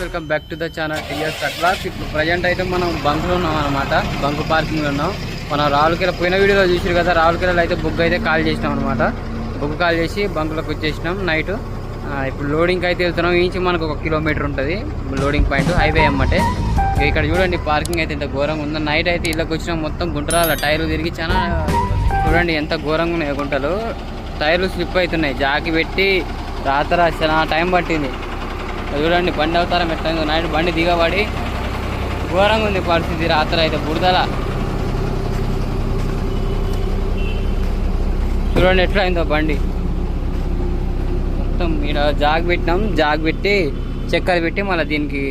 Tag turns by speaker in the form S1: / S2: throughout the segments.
S1: Welcome back to the channel TS Atlas ఇప్పుడు present అయితే మనం బంకులో ఉన్నాం అనమాట బంకు పార్కింగ్లో ఉన్నాం. మనం రావులకెళ్ళ పోయిన వీడియోలో చూసారు కదా రావులకెళ్ళలో అయితే బుక్ అయితే కాల్ చేసినాం అనమాట బుక్ కాల్ చేసి బంకులోకి వచ్చేసినాం నైట్ ఇప్పుడు లోడింగ్కి అయితే వెళ్తున్నాం. నుంచి మనకు ఒక కిలోమీటర్ ఉంటుంది లోడింగ్ పాయింట్ హైవే అమ్మటే. ఇక్కడ చూడండి పార్కింగ్ అయితే ఇంత ఘోరంగా ఉందో. నైట్ అయితే ఇళ్ళకి వచ్చినాం మొత్తం గుంటరాల టైర్లు తిరిగి చాలా చూడండి ఎంత ఘోరంగా ఉన్నాయి గుంటలు. టైర్లు స్లిప్ అవుతున్నాయి. జాకి పెట్టి రాత్ర చాలా టైం పట్టింది. చూడండి బండి అవతారం ఎట్లా ఉందో నైట్ బండి దిగబడి ఘోరంగా ఉంది పరిస్థితి రాత్రి అయితే బురదల. చూడండి ఎట్లా అయిందో బండి. మొత్తం ఇక్కడ జాగ్ పెట్టినాం. జాగ్ పెట్టి చక్కెర పెట్టి మళ్ళీ దీనికి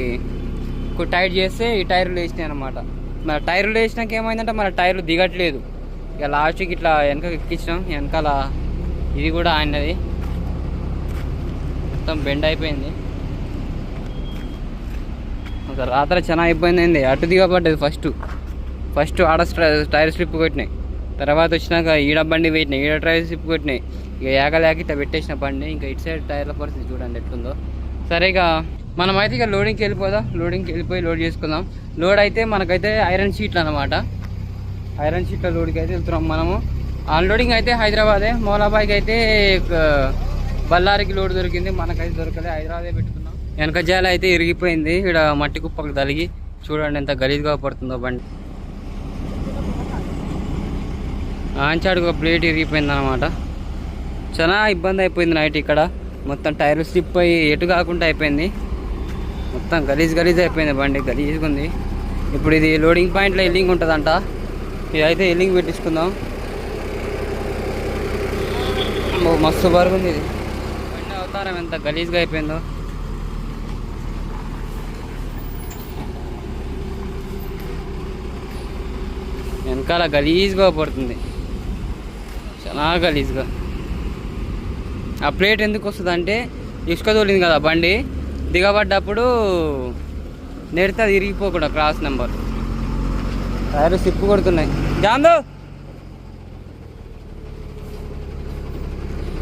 S1: టైట్ చేస్తే ఈ టైర్లు వేసినాయి అనమాట మరి టైర్లు వేసినాక ఏమైందంటే మన టైర్లు దిగట్లేదు. ఇక లాస్ట్కి ఇట్లా వెనక ఎక్కించినాం. వెనకాల ఇది కూడా ఆయనది. మొత్తం బెండ్ అయిపోయింది. రాత్రి చాలా ఇబ్బంది అయింది అటు దిగబడ్డది ఫస్ట్ ఫస్ట్ ఆడ టైర్ స్లిప్ కొట్టినాయి. తర్వాత వచ్చినాక ఈడ బండి పెట్టినాయి. ఈడ టైర్ స్లిప్ కొట్టినాయి. ఇక ఏకలేక ఇట్లా పెట్టేసిన బండి. ఇంకా ఇటు సైడ్ టైర్ల పరిస్థితి చూడండి ఎట్లుందో. సరే ఇక మనం అయితే ఇక లోడింగ్కి వెళ్ళిపోదాం. లోడింగ్కి వెళ్ళిపోయి లోడ్ చేసుకుందాం. లోడ్ అయితే మనకైతే ఐరన్ షీట్లు అనమాట ఐరన్ షీట్ల లోడ్కి అయితే వెళ్తున్నాం మనము. అన్లోడింగ్ అయితే హైదరాబాదే. మౌలాబాద్కి అయితే బళ్ళారికి లోడ్ దొరికింది. మనకైతే దొరకలేదు హైదరాబాదే పెట్టుకున్నాం. వెనక జాల అయితే ఇరిగిపోయింది. ఇక్కడ మట్టి కుప్పకు తలిగి చూడండి ఎంత గలీజ్గా పడుతుందో బండి. ఆంచాడుకు ఒక ప్లేట్ ఇరిగిపోయింది అనమాట చాలా ఇబ్బంది అయిపోయింది నైట్ ఇక్కడ. మొత్తం టైర్లు స్లిప్ అయ్యి ఎటు కాకుండా అయిపోయింది. మొత్తం గలీజ్ గలీజ్ అయిపోయింది బండి గలీజ్గా ఉంది. ఇప్పుడు ఇది లోడింగ్ పాయింట్లో ఎల్లింగ్ ఉంటుందంట. ఇదైతే ఎల్లింగ్ పెట్టించుకుందాం. మస్తు బరువు ఉంది ఇది. బండి అవతారం ఎంత గలీజ్గా అయిపోయిందో. వెనకాల గలీజ్గా పడుతుంది. చాలా గలీజ్గా. ఆ ప్లేట్ ఎందుకు వస్తుంది అంటే ఇసుక తోలింది కదా బండి దిగబడ్డప్పుడు నెడితే అది ఇరిగిపోకుండా క్రాస్ నెంబర్. టైర్ సిప్పు కొడుతున్నాయి. జాందు!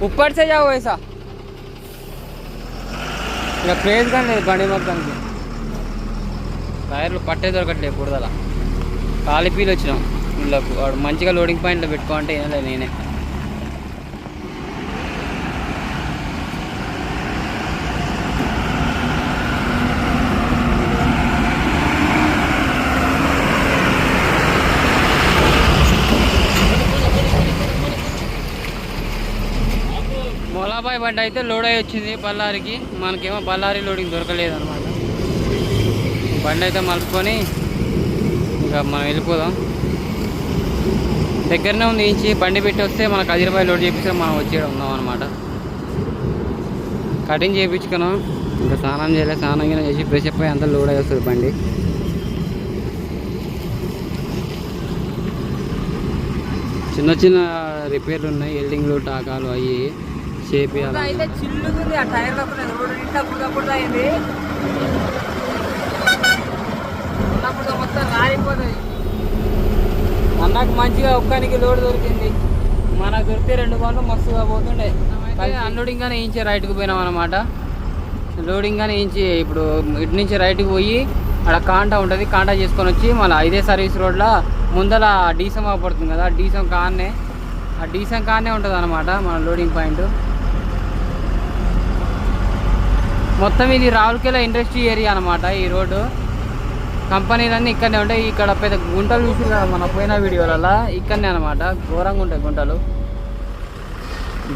S1: ఉప్పడిసే చావు జావు ఇక ప్లేస్ కానీ లేదు బండి మొత్తానికి. టైర్లు పట్టే దొరకట్లేదు బురదల. కాలిపీలు వచ్చినాం. వీళ్ళకు వాడు మంచిగా లోడింగ్ పాయింట్లో పెట్టుకోవాలంటే ఏం లేదు నేనే. మొలాబాయ్ బండి అయితే లోడ్ అయి వచ్చింది బళ్ళారికి మనకేమో బళ్ళారి లోడింగ్ దొరకలేదు అనమాట బండి అయితే మలుపుకొని ఇంకా మనం వెళ్ళిపోదాం. దగ్గరనే ఉంది ఇంచి బండి పెట్టి వస్తే మనకు పది రూపాయలు లోడ్ చేపిస్తే మనం వచ్చేయడం ఉన్నాం అనమాట కటింగ్ చేయించుకున్నాం ఇంకా స్నానం చేయలేదు స్నానం గిన చేసి ఫ్రెష్ అప్ అయ్యి అంతా లోడ్ అయ్యి వస్తుంది బండి. చిన్న చిన్న రిపేర్లు ఉన్నాయి ఎల్డింగ్లు టాకాలు అవి చేపియాలి
S2: అయితే ఆ టైర్ లోపల రోడ్డు నిండా బుడద బుడద అయింది ఉన్నప్పుడు మొత్తం రాలిపోతుంది
S1: అన్నకు మంచిగా ఒక్కనికి లోడ్ దొరికింది. మనకు దొరికితే రెండు బండ్లు మస్తుగా పోతుండే. అన్లోడింగ్ గానే ఇంచి రైట్కి పోయినాం అనమాట లోడింగ్ గానే ఇంచి ఇప్పుడు ఇటు నుంచి రైట్కి పోయి అక్కడ కాంటా ఉంటుంది కాంటా చేసుకొని వచ్చి మళ్ళీ ఇదే సర్వీస్ రోడ్లో ముందల డీసం పడుతుంది కదా డీసం కాన్నే ఆ డీసం కాన్నే ఉంటుంది అనమాట మన లోడింగ్ పాయింట్ మొత్తం ఇది రావులకెలా ఇండస్ట్రీ ఏరియా అనమాట ఈ రోడ్డు. కంపెనీలన్నీ ఇక్కడనే ఉంటాయి. ఇక్కడ పెద్ద గుంటలు చూసి కదా మన పోయిన వీడియోలలో ఇక్కడనే అనమాట ఘోరంగా ఉంటాయి గుంటలు.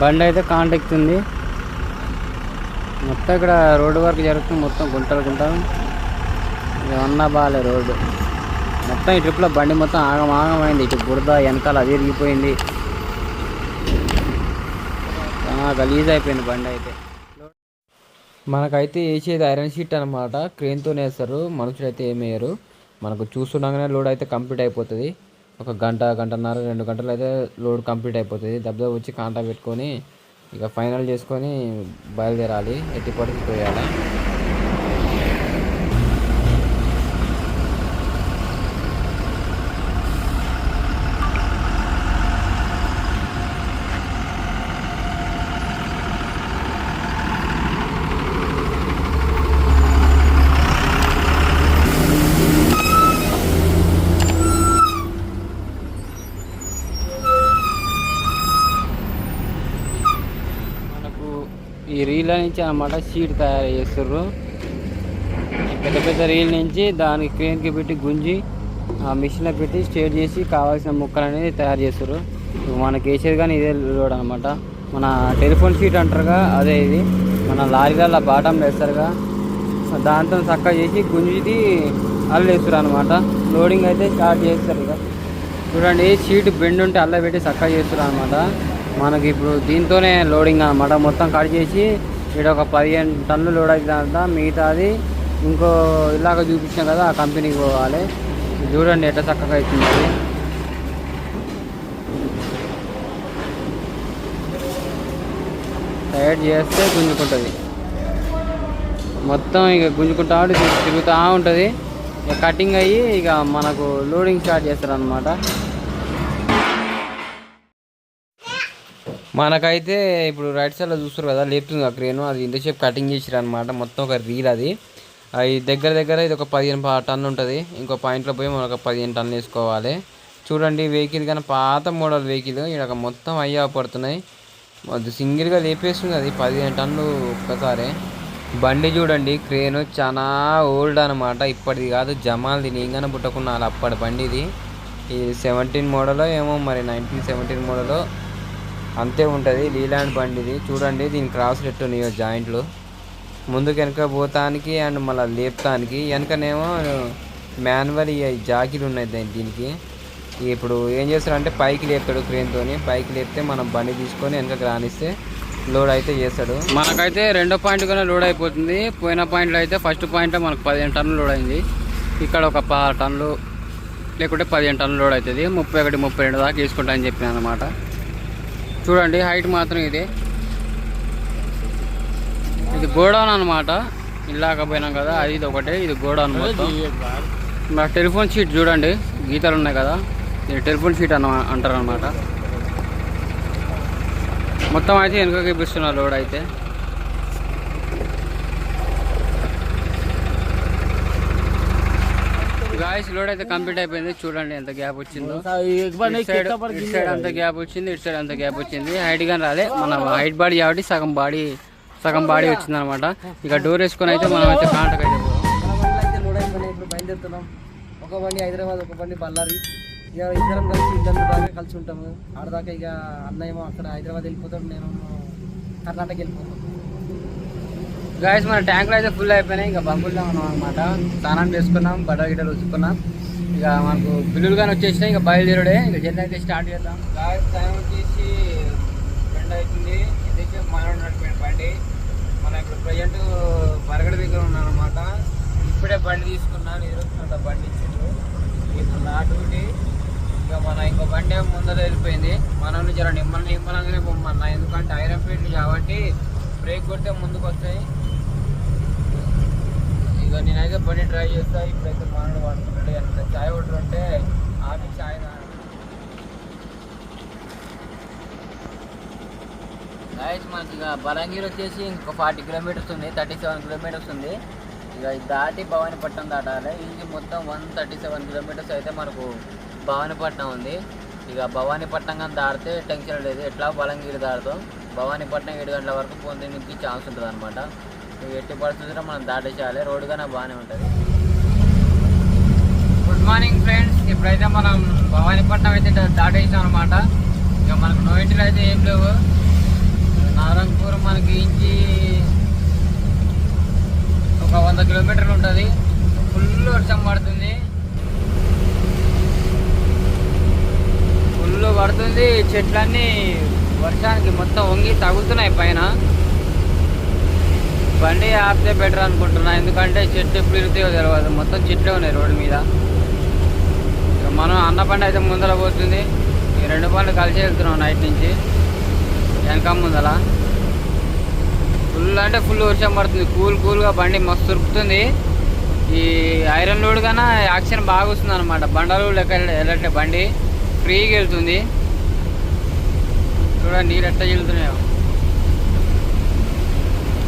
S1: బండి అయితే కాంటాక్ట్ ఉంది మొత్తం ఇక్కడ రోడ్డు వర్క్ జరుగుతుంది. మొత్తం గుంటలు గుంటలు. ఏమన్నా బాగాలే రోడ్డు. మొత్తం ఈ ట్రిప్లో బండి మొత్తం ఆగం ఆగమైంది. ఇటు బురద వెనకాల అది విరిగిపోయింది గలీజ్ అయిపోయింది బండి అయితే. మనకైతే వేసేది ఐరన్ షీట్ అనమాట క్రేన్తో వేస్తారు. మనుషులు అయితే ఏమి వేయరు. మనకు చూస్తుండగానే లోడ్ అయితే కంప్లీట్ అయిపోతుంది. ఒక గంట గంటన్నర రెండు గంటలు అయితే లోడ్ కంప్లీట్ అయిపోతుంది దెబ్బ వచ్చి కాంటా పెట్టుకొని ఇక ఫైనల్ చేసుకొని బయలుదేరాలి. ఎట్టి పరిస్థితి పోయాలి
S2: ఈ రీల్ నుంచి అనమాట షీట్ తయారు చేస్తుర్రు. పెద్ద పెద్ద రీల్ నుంచి దానికి క్రేన్కి పెట్టి గుంజి ఆ మిషన్లో పెట్టి స్టేట్ చేసి కావాల్సిన ముక్కలు అనేది తయారు చేస్తారు మనకి వేసేది కానీ ఇదే లోడ్ అనమాట. మన టెలిఫోన్ షీట్ అంటారుగా అదే ఇది. మన లారీలలో బాటం వేస్తారుగా. దాంతో చక్కగా చేసి గుంజిది అల్లు వేస్తారు అనమాట. లోడింగ్ అయితే స్టార్ట్ చేస్తారు ఇక. చూడండి షీట్ బెండ్ ఉంటే అల్ల పెట్టి చక్కగా చేస్తారు అనమాట. మనకి ఇప్పుడు దీంతోనే లోడింగ్ అనమాట. మొత్తం కట్ చేసి ఇక్కడ ఒక పదిహేను టన్నులు లోడ్ అవుతుందంట మిగతాది ఇంకో ఇలాగ చూపించాం కదా ఆ కంపెనీకి పోవాలి. చూడండి ఎట్లా చక్కగా అవుతుంది అది చేస్తే గుంజుకుంటుంది. మొత్తం ఇక గుంజుకుంటా ఉంటే తిరుగుతూ ఉంటుంది. ఇక కటింగ్ అయ్యి ఇక మనకు లోడింగ్ స్టార్ట్ చేస్తారు అనమాట మనకైతే ఇప్పుడు రైట్ సైడ్లో చూస్తారు కదా లేపుతుంది ఆ క్రేను అది ఇంతసేపు కటింగ్ చేసిరు అనమాట మొత్తం ఒక రీల్ అది. అది దగ్గర దగ్గర ఇది ఒక పదిహేను పా- టన్ను ఉంటుంది. ఇంకో పాయింట్లో పోయి మనం ఒక పదిహేను టన్ను వేసుకోవాలి. చూడండి వెహికల్ కానీ పాత మోడల్ వెహికల్ ఇక్కడ మొత్తం అయ్యా పడుతున్నాయి. అది సింగిల్గా లేపేస్తుంది అది పదిహేను టన్నులు ఒక్కసారి. బండి చూడండి క్రేను చాలా ఓల్డ్ అనమాట ఇప్పటిది కాదు జమాల్ది. నేను పుట్టకున్నా అప్పటి బండి ఇది ఇది సెవెంటీన్ మోడలో ఏమో మరి నైన్టీన్ సెవెంటీన్ మోడలో అంతే ఉంటుంది. లీలాండ్ బండి ఇది చూడండి దీని క్రాస్ ఉన్నాయో జాయింట్లు. ముందుకు వెనక పోతానికి అండ్ మళ్ళీ లేపుతానికి. వెనకనేమో మాన్యువల్ ఈ జాకీలు ఉన్నాయి దీనికి. ఇప్పుడు ఏం చేస్తాడంటే పైకి లేపుతాడు క్రేన్తోని పైకి లేపితే మనం బండి తీసుకొని వెనకకి రానిస్తే లోడ్ అయితే చేస్తాడు. మనకైతే రెండో పాయింట్ కన్నా లోడ్ అయిపోతుంది. పోయిన పాయింట్లో అయితే ఫస్ట్ పాయింట్లో మనకు పదిహేను టన్నులు లోడ్ అయింది. ఇక్కడ ఒక పదహారు టన్నులు లేకుంటే పదిహేను టన్నులు లోడ్ అవుతుంది. ముప్పై ఒకటి ముప్పై రెండు దాకా తీసుకుంటా అని చెప్పిన అనమాట చూడండి హైట్ మాత్రం ఇది. ఇది గోడౌన్ అనమాట ఇల్లాక పోయినాం కదా అది ఇది ఒకటే ఇది గోడౌన్ మొత్తం. నా టెలిఫోన్ షీట్ చూడండి గీతలు ఉన్నాయి కదా ఇది టెలిఫోన్ షీట్ అన్న అంటారు అనమాట మొత్తం అయితే వెనుకకి ఇప్పిస్తున్నారు లోడ్ అయితే. గాయస్ లోడ్ అయితే కంప్లీట్ అయిపోయింది. చూడండి ఎంత గ్యాప్ వచ్చిందో. ఇటు సైడ్ అంత గ్యాప్ వచ్చింది ఇటు సైడ్ అంత గ్యాప్ వచ్చింది. హైట్ కానీ రాలే. మన హైట్ బాడీ కాబట్టి సగం బాడీ సగం బాడీ వచ్చింది అనమాట ఇక డోర్ వేసుకొని అయితే మనం అయితే కాంటాక్ట్ అయితే
S3: లోడ్ అయిపోయినాయి ఇప్పుడు బయలుదేరుతున్నాం. ఒక బండి హైదరాబాద్ ఒక బండి బళ్ళారి. ఇక ఇద్దరం కలిసి ఇద్దరు బాగా కలిసి ఉంటాము. ఆడదాకా ఇక అన్నయ్యేమో అక్కడ హైదరాబాద్ వెళ్ళిపోతాడు నేను కర్ణాటక వెళ్ళిపోతాను.
S2: గాయస్ మన ట్యాంకులు అయితే ఫుల్ అయిపోయినాయి. ఇంకా బంకుల్లో ఉన్నాం అనమాట స్నానం చేసుకున్నాం బట్ట గిట్టలు ఉతుకున్నాం ఇక మనకు బిల్లులు కానీ వచ్చేసినాయి ఇంకా బయలుదేరుడే. ఇంకా జర్నీ అయితే స్టార్ట్ చేద్దాం. గాయస్ టైం వచ్చేసి రెండు అవుతుంది. ఇదైతే మనం నడిపోయిన బండి. మనం ఇప్పుడు ప్రజెంట్ బరగడ దగ్గర ఉన్నాం అనమాట ఇప్పుడే బండి తీసుకున్నాను. ఎదురుస్తున్న బండి ఇచ్చిండ్రు ఇప్పుడు నా డ్యూటీ. ఇక మన ఇంకో బండి ముందర వెళ్ళిపోయింది. మనం జర నిమ్మల నిమ్మలంగానే పొమ్మన్నా ఎందుకంటే ఐరన్ ఫీల్డ్ కాబట్టి బ్రేక్ కొట్టే ముందుకు వస్తాయి ఇక నేనైతే బండి ట్రై చేస్తా. ఇప్పుడైతే మనడు వాడుతున్నాడు ఎంత చాయ్ కొట్టు అంటే ఆమె చాయ్ గాయస్ మనకి ఇక బలంగీర్ వచ్చేసి ఇంకొక ఫార్టీ కిలోమీటర్స్ ఉంది. థర్టీ సెవెన్ కిలోమీటర్స్ ఉంది. ఇక దాటి భవానీపట్నం దాటాలి. ఇది మొత్తం వన్ థర్టీ సెవెన్ కిలోమీటర్స్ అయితే మనకు భవానీపట్నం ఉంది. ఇక భవానీపట్నం కానీ దాటితే టెన్షన్ లేదు. ఎట్లా బలంగీర్ దాడుతాం భవానీపట్నం ఏడు గంటల వరకు పొందడానికి ఛాన్స్ ఉంటుంది అనమాట ఎట్టి పరిస్థితుల్లో మనం దాటేసేయాలి. రోడ్డు కన్నా బాగానే ఉంటుంది. గుడ్ మార్నింగ్ ఫ్రెండ్స్ ఇప్పుడైతే మనం భవానీపట్నం అయితే దాటేసాం అనమాట ఇక మనకు నో నోయింటిలో అయితే ఏం లేవు. నారంపూర్ మనకి ఇంచి ఒక వంద కిలోమీటర్లు ఉంటుంది. ఫుల్ వర్షం పడుతుంది. ఫుల్ పడుతుంది. చెట్లన్నీ వర్షానికి మొత్తం వంగి తగులుతున్నాయి పైన. బండి ఆపితే బెటర్ అనుకుంటున్నా. ఎందుకంటే చెట్టు ఎప్పుడు ఇరుగుతాయో తెలియదు మొత్తం చెట్లే ఉన్నాయి రోడ్డు మీద. మనం అన్న బండి అయితే ముందర పోతుంది. ఈ రెండు బండ్లు కలిసి వెళ్తున్నాం నైట్ నుంచి. వెనక ముందల ఫుల్ అంటే ఫుల్ వర్షం పడుతుంది. కూల్ కూల్గా బండి మస్తు దొరుకుతుంది ఈ ఐరన్ లోడ్ కన్నా యాక్షన్ బాగా వస్తుంది అనమాట బండలు లెక్క వెళ్ళట్లే బండి. ఫ్రీగా వెళ్తుంది. చూడండి నీరు ఎట్లా చెల్లుతున్నాయో.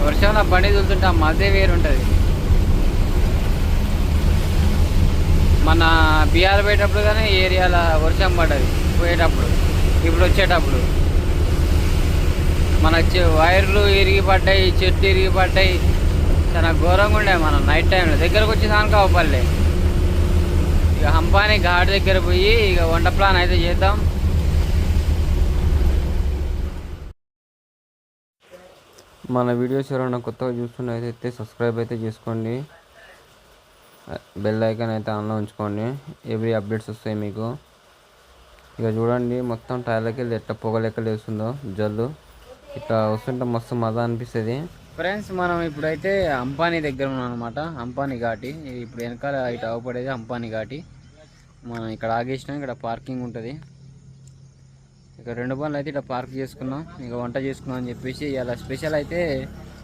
S2: వర్షంలో బండి చూస్తుంటే ఆ మజే వేరు ఉంటుంది మన బీఆర్ పోయేటప్పుడు కానీ ఏరియాలో వర్షం పడ్డది. పోయేటప్పుడు ఇప్పుడు వచ్చేటప్పుడు. మన వైర్లు ఇరిగి పడ్డాయి చెట్లు ఇరిగి పడ్డాయి చాలా ఘోరంగా ఉండే మనం నైట్ టైంలో. దగ్గరకు వచ్చేదానికి అవపల్లే ఇక హంపాని ఘాట్ దగ్గర పోయి ఇక వంట ప్లాన్ అయితే చేద్దాం. మన వీడియోస్ ఎవరైనా కొత్తగా చూస్తున్నట్టయితే సబ్స్క్రైబ్ అయితే చేసుకోండి. బెల్ ఐకాన్ అయితే ఆన్లో ఉంచుకోండి. ఎవ్రీ అప్డేట్స్ వస్తాయి మీకు. ఇక చూడండి మొత్తం టైర్లకి వెళ్ళి ఎట్లా పొగ లెక్క లేస్తుందో జల్లు. ఇట్లా వస్తుంటే మస్తు మజా అనిపిస్తుంది. ఫ్రెండ్స్ మనం ఇప్పుడైతే అంపానీ దగ్గర ఉన్నాం అనమాట అంపానీ ఘాటి. ఇప్పుడు వెనకాల ఇటు అవపడేది అంపానీ ఘాటి. మనం ఇక్కడ ఆగేసినాం ఇక్కడ పార్కింగ్ ఉంటుంది. ఇక రెండు బండ్లు అయితే ఇట్లా పార్క్ చేసుకున్నాం. ఇక వంట చేసుకున్నాం అని చెప్పేసి ఇలా స్పెషల్ అయితే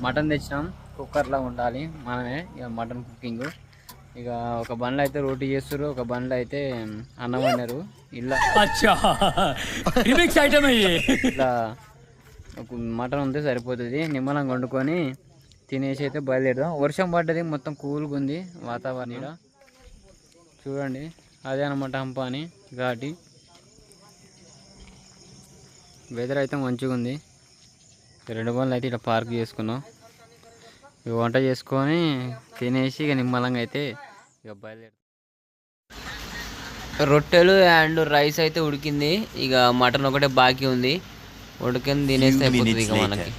S2: మటన్ తెచ్చినాం. కుక్కర్లో ఉండాలి మనమే ఇక మటన్ కుకింగ్ ఇక ఒక బండ్లు అయితే రోటీ చేస్తారు ఒక బండ్లు అయితే అన్నం వండారు. ఇలా ఒక మటన్ ఉంటే సరిపోతుంది. నిమ్మలం వండుకొని తినేసి అయితే బయలుదేరుదాం. వర్షం పడ్డది మొత్తం కూల్గా ఉంది వాతావరణం. చూడండి అదే అనమాట హంపాని ఘాటి. వెదర్ అయితే మంచిగా ఉంది. రెండు బండ్లు అయితే ఇట్లా పార్క్ చేసుకున్నాం. ఇక వంట చేసుకొని తినేసి ఇక నిమ్మలంగా అయితే ఇక బయలుదేరు రొట్టెలు అండ్ రైస్ అయితే ఉడికింది. ఇక మటన్ ఒకటే బాకీ ఉంది. ఉడికింది తినేస్తే అయిపోతుంది ఇక మనకి.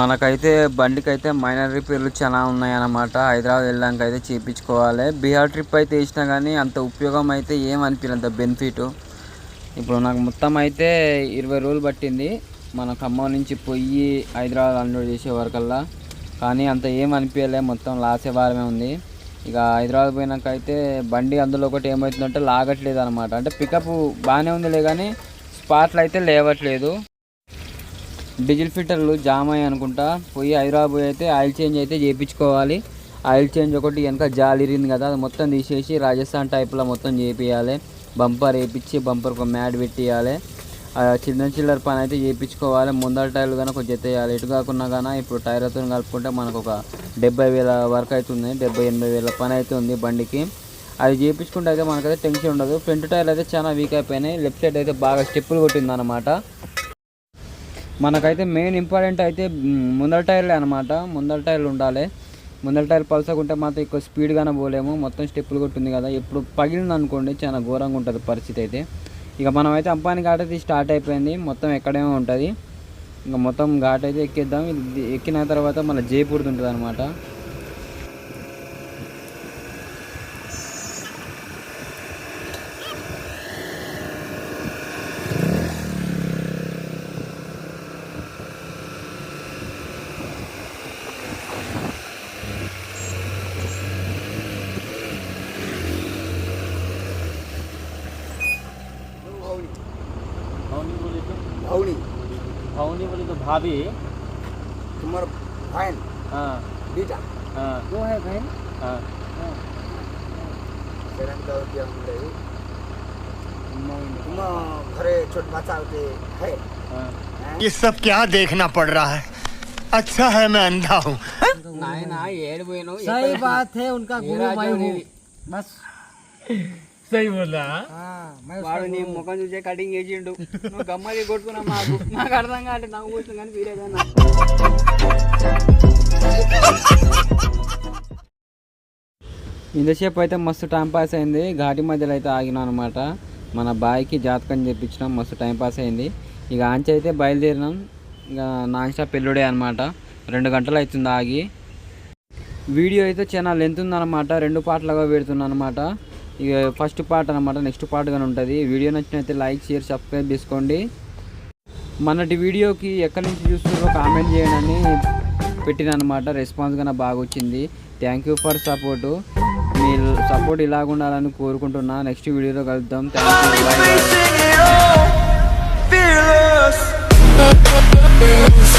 S2: మనకైతే బండికైతే మైనర్ రిపేర్లు చాలా ఉన్నాయన్నమాట. హైదరాబాద్ వెళ్ళాక అయితే చేయించుకోవాలి. బీహార్ ట్రిప్ అయితే వేసినా కానీ అంత ఉపయోగం అయితే ఏం అనిపించలేదు అంత బెనిఫిట్. ఇప్పుడు నాకు మొత్తం అయితే ఇరవై రోజులు పట్టింది. మన ఖమ్మం నుంచి పొయ్యి హైదరాబాద్ అన్లోడ్ చేసే వరకల్లా. కానీ అంత ఏం అనిపించలే మొత్తం లాసే వారమే ఉంది. ఇక హైదరాబాద్ పోయినాక అయితే బండి అందులో ఒకటి ఏమవుతుందంటే లాగట్లేదు అనమాట అంటే పికప్ బాగానే ఉందిలే కానీ స్పాట్లు అయితే లేవట్లేదు. డీజిల్ ఫిల్టర్లు జామ్ అయ్యి అనుకుంటా. పోయి హైదరాబాద్ అయితే ఆయిల్ చేంజ్ అయితే చేయించుకోవాలి ఆయిల్ చేంజ్ ఒకటి వెనక జాలిరింది కదా అది మొత్తం తీసేసి రాజస్థాన్ టైప్లో మొత్తం చేపియాలి. బంపర్ వేయించి బంపర్ ఒక మ్యాట్ పెట్టియాలి. ఆ చిన్న చిల్లర పని అయితే చేయించుకోవాలి ముందర టైర్లు కానీ కొంచెం చేయాలి ఎటు కాకుండా కానీ ఇప్పుడు టైర్లతో కలుపుకుంటే మనకు ఒక డెబ్బై వేల వరకు అవుతుంది డెబ్బై ఎనభై వేల పని అయితే ఉంది బండికి. అది చేయించుకుంటే అయితే మనకైతే టెన్షన్ ఉండదు. ఫ్రంట్ టైర్లు అయితే చాలా వీక్ అయిపోయినాయి. లెఫ్ట్ సైడ్ అయితే బాగా స్టెప్పులు కొట్టింది అనమాట మనకైతే మెయిన్ ఇంపార్టెంట్ అయితే ముందర టైర్లే అనమాట ముందర టైర్లు ఉండాలి. ముందర టైర్ పలసకుంటే మాత్రం ఎక్కువ స్పీడ్గానే పోలేము. మొత్తం స్టెప్పులు కొట్టింది కదా. ఇప్పుడు పగిలింది అనుకోండి చాలా ఘోరంగా ఉంటుంది పరిస్థితి అయితే. ఇక మనం అయితే అంపాని ఘాట్ అయితే స్టార్ట్ అయిపోయింది. మొత్తం ఎక్కడేమో ఉంటుంది. ఇంకా మొత్తం ఘాట్ అయితే ఎక్కిద్దాం. ఎక్కిన తర్వాత మన జైపూర్ ఉంటుంది అనమాట भावनी बोले तो भाभी।
S3: तुम्हारे बहन?
S2: हाँ।
S3: बेटा?
S2: हाँ।
S3: वो है बहन?
S2: हाँ।,
S3: हाँ। घरे छोट बच्चा होते है।
S2: हाँ। हाँ।
S4: ये सब क्या देखना पड़ रहा है? अच्छा है मैं अंधा हूँ।
S2: ना ना तो तो
S3: सही बात है उनका गुरु बस।
S2: వాడు ముఖం చూసే కటింగ్ చేసిండు. నువ్వు కొట్టుకున్నా మాకు. మాకు అర్థం నాకు కూర్చుని కానీ ఇంతసేపు అయితే మస్తు టైం పాస్ అయింది. ఘాటి మధ్యలో అయితే ఆగినాను అనమాట మన బాయ్కి జాతకం చెప్పించినాం మస్తు టైం పాస్ అయింది. ఇక ఆంచి అయితే బయలుదేరినాం. ఇక నాన్ స్టాప్ పెళ్ళుడే అనమాట రెండు గంటలు అవుతుంది ఆగి. వీడియో అయితే చాలా లెంత్ ఉందన్నమాట. రెండు పాటలుగా పెడుతున్నా అనమాట ఇక ఫస్ట్ పార్ట్ అనమాట నెక్స్ట్ పార్ట్గానే ఉంటుంది. వీడియో నచ్చినైతే లైక్ షేర్ సబ్స్క్రైబ్ చేసుకోండి. మొన్నటి వీడియోకి ఎక్కడి నుంచి చూస్తున్నారో కామెంట్ చేయండి పెట్టినమాట పెట్టిన అనమాట రెస్పాన్స్ కన్నా బాగా వచ్చింది. థ్యాంక్ యూ ఫర్ సపోర్టు మీ సపోర్ట్ ఇలాగ ఉండాలని కోరుకుంటున్నా. నెక్స్ట్ వీడియోలో కలుద్దాం. Thank you